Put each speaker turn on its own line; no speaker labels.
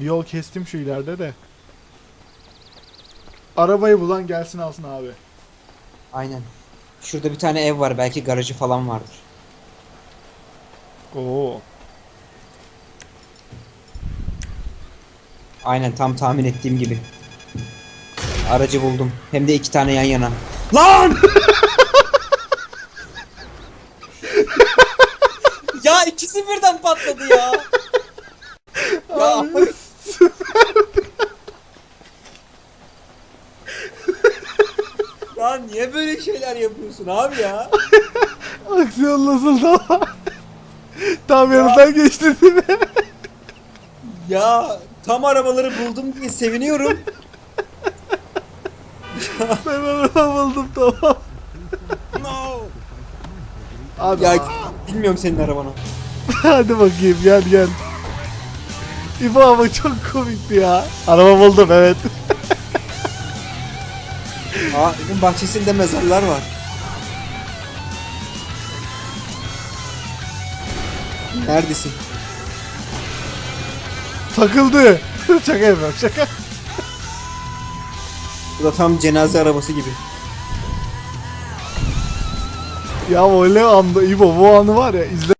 Bir yol kestim şu ileride de. Arabayı bulan gelsin alsın abi.
Aynen. Şurada bir tane ev var. Belki garajı falan vardır.
Oo.
Aynen tam tahmin ettiğim gibi. Aracı buldum. Hem de iki tane yan yana. Lan! ya ikisi birden patladı ya. ya
Abi,
ya niye böyle şeyler yapıyorsun abi ya?
aksiyon nasıldı ama? Tam yanından geçti değil mi?
Ya tam arabaları buldum diye seviniyorum.
ben araba buldum tamam. Abi
Ya bilmiyorum senin arabanı.
hadi bakayım gel gel. İbo ama çok komikti ya. Araba buldum evet.
Aa evin bahçesinde mezarlar var. Neredesin?
Takıldı. şaka yapıyorum şaka.
Bu da tam cenaze arabası gibi.
Ya öyle anda İbo bu anı var ya izle.